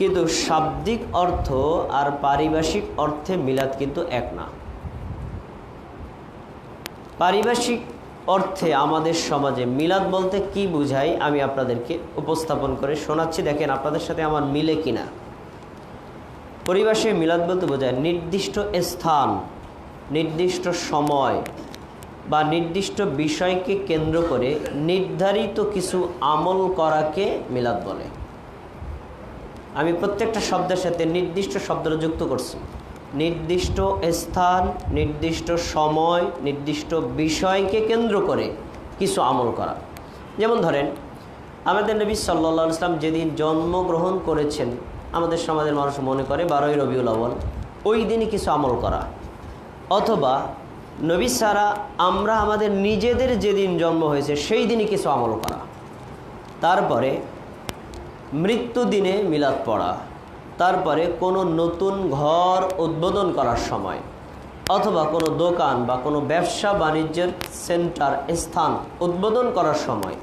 কিন্তু শাব্দিক অর্থ আর পারিভাষিক অর্থে মিলাদ কিন্তু এক না। পারিভাষিক অর্থে আমাদের সমাজে মিলাদ বলতে কি বুঝায় আমি আপনাদেরকে উপস্থাপন করে শোনাচ্ছি। দেখেন আপনাদের সাথে আমার মিলে কিনা। পরিভাষে মিলাদ বলতে বোঝায় নির্দিষ্ট স্থান, নির্দিষ্ট সময় বা নির্দিষ্ট বিষয়কে কেন্দ্র করে নির্ধারিত কিছু আমল করাকে মিলাদ বলে। আমি প্রত্যেকটা শব্দের সাথে নির্দিষ্ট শব্দটা যুক্ত করছি। নির্দিষ্ট স্থান, নির্দিষ্ট সময়, নির্দিষ্ট বিষয়কে কেন্দ্র করে কিছু আমল করা। যেমন ধরেন, আমাদের নবী সাল্লা ইসলাম যেদিন জন্মগ্রহণ করেছেন, আমাদের সমাজের মানুষ মনে করে বারোই রবিউল আউ্ল ওই দিনই কিছু আমল করা। অথবা নবী সারা আমরা আমাদের নিজেদের যেদিন জন্ম হয়েছে, সেই দিনই কিছু আমল করা। তারপরে মৃত্যু দিনে মিলাদ পড়া। তারপরে কোনো নতুন ঘর উদ্বোধন করার সময় অথবা কোনো দোকান বা কোনো ব্যবসা বাণিজ্যের সেন্টার স্থান উদ্বোধন করার সময়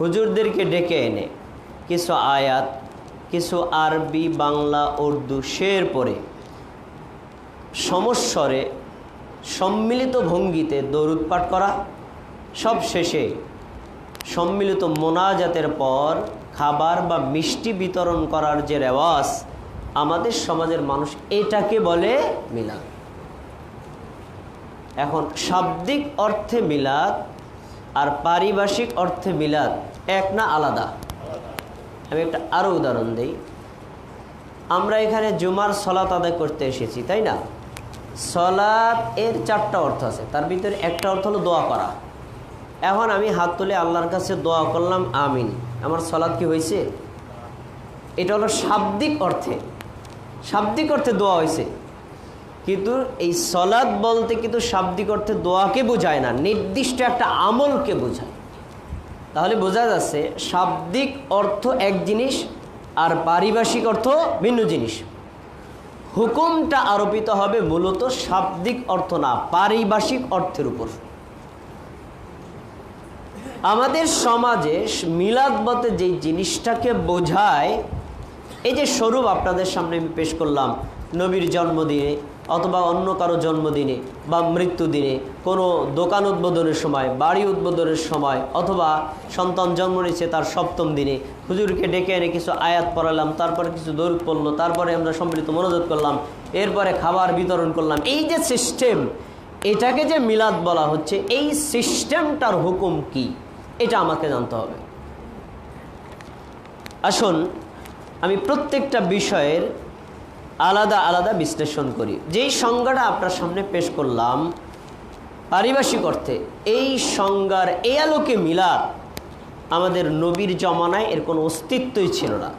হুজুরদেরকে ডেকে এনে কিছু আয়াত, কিছু আরবি, বাংলা, উর্দু, শের পরে সমস্বরে সম্মিলিত ভঙ্গিতে দরুদ পাঠ করা। সব শেষে সম্মিলিত মোনাজাতের পর খাবার বা মিষ্টি বিতরণ করার যে রেওয়াজ, আমাদের সমাজের মানুষ এটাকে বলে মিলাদ। এখন শাব্দিক অর্থে মিলাদ আর পারিভাষিক অর্থে মিলাদ এক না আলাদা? আমি একটা আরও উদাহরণ দিই। আমরা এখানে জুমার সলাত আদায় করতে এসেছি, তাই না? সলাৎ এর চারটা অর্থ আছে। তার ভিতরে একটা অর্থ হলো দোয়া করা। এখন আমি হাত তুলে আল্লাহর কাছে দোয়া করলাম, আমিন। আমার সলাদ কি হয়েছে? এটা হলো শাব্দিক অর্থে। শাব্দিক অর্থে দোয়া হয়েছে। কিন্তু এই সলাদ বলতে কিন্তু শাব্দিক অর্থে দোয়াকে বোঝায় না, নির্দিষ্ট একটা আমলকে বোঝায়। তাহলে বোঝা যাচ্ছে শাব্দিক অর্থ এক জিনিস আর পারিভাষিক অর্থ ভিন্ন জিনিস। হুকুমটা আরোপিত হবে মূলত শাব্দিক অর্থ না, পারিভাষিক অর্থের উপর। আমাদের সমাজে মিলাদ বলতে যে জিনিসটাকে বোঝায়, এই যে স্বরূপ আপনাদের সামনে আমি পেশ করলাম, নবীর জন্মদিনে অথবা অন্য কারও জন্মদিনে বা মৃত্যুদিনে, কোনো দোকান উদ্বোধনের সময়, বাড়ি উদ্বোধনের সময়, অথবা সন্তান জন্ম নিয়েছে তার সপ্তম দিনে, হুজুরকে ডেকে এনে কিছু আয়াত পড়ালাম, তারপরে কিছু দৌড় পড়ল, তারপরে আমরা সম্মিলিত মনোযোগ করলাম, এরপরে খাবার বিতরণ করলাম, এই যে সিস্টেম এটাকে যে মিলাদ বলা হচ্ছে, এই সিস্টেমটার হুকুম কি? এটা আমাকে জানতে হবে। আসুন, আমি প্রত্যেকটা বিষয়ের আলাদা আলাদা বিশ্লেষণ করি। যেই সংজ্ঞাটা আপনার সামনে পেশ করলাম, পারিভাষিক অর্থে এই সংজ্ঞার এই আলোকে মিলাদ আমাদের নবীর জমানায় এর কোনো অস্তিত্বই ছিল না।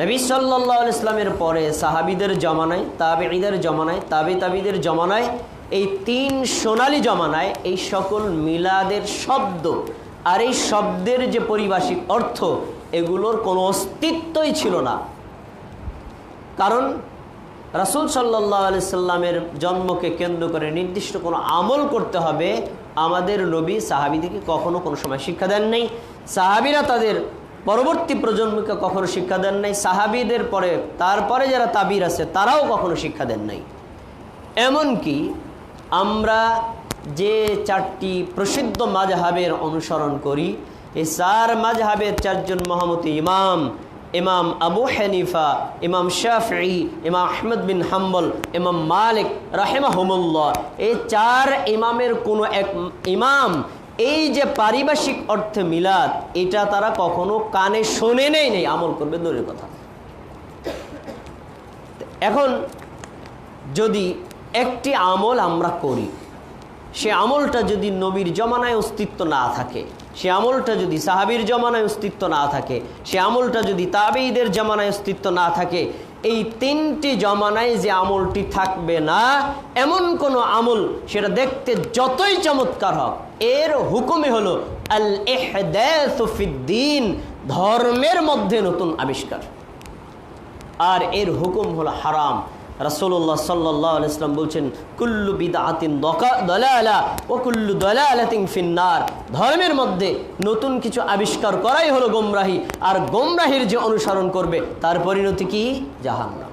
নবী সাল্লাহ ইসলামের পরে সাহাবিদের জমানায়, তাবেঈদের জমানায়, তাবে তাবিদের জমানায়, এই তিন সোনালি জমানায় এই সকল মিলাদের শব্দ আর এই শব্দের যে পরিভাষিক অর্থ, এগুলোর কোনো অস্তিত্বই ছিল না। কারণ রাসুল সাল্লাহ আলি সাল্লামের জন্মকে কেন্দ্র করে নির্দিষ্ট কোনো আমল করতে হবে আমাদের নবী সাহাবিদিকে কখনো কোনো সময় শিক্ষা দেন নাই। সাহাবিরা তাদের পরবর্তী প্রজন্মকে কখনো শিক্ষা দেন নাই। সাহাবিদের পরে, তারপরে যারা তাবির আছে, তারাও কখনো শিক্ষা দেন নাই। এমনকি আমরা যে চারটি প্রসিদ্ধ মাঝহাবের অনুসরণ করি, এই চার মাঝহাবের চারজন মহামতি ইমাম ইমাম আবু হানিফা, ইমাম শাফি ইমাম আহমদ বিন হাম্বল, ইমাম মালিক রাহেমাহমুল্লাহ, এই চার ইমামের কোনো এক ইমাম, এই যে পারিভাষিক অর্থে মিলাদ, এটা তারা কখনো কানে শোনে নেই নেই, আমল করবে দূরের কথা। এখন যদি একটি আমল আমরা করি সে আমলটা যদি নবীর জমানায় অস্তিত্ব না থাকে, সে আমলটা যদি সাহাবির জমানায় অস্তিত্ব না থাকে, সে আমলটা যদি তাবেইদের জমানায় অস্তিত্ব না থাকে, এই তিনটি জমানায় যে আমলটি থাকবে না, এমন কোনো আমল সেটা দেখতে যতই চমৎকার হোক, এর হুকুমে হলো আল এহদিন ধর্মের মধ্যে নতুন আবিষ্কার। আর এর হুকুম হলো হারাম। রাসূলুল্লাহ সাল্লাহ ইসলাম বলছেন, কুল্লু বিদআতিন দকা, দলালা ও কুল্লু দলালাতিন ফিন্নার। ধর্মের মধ্যে নতুন কিছু আবিষ্কার করাই হলো গোমরাহি, আর গোমরাহির যে অনুসরণ করবে, তার পরিণতি কি? জাহান্নাম।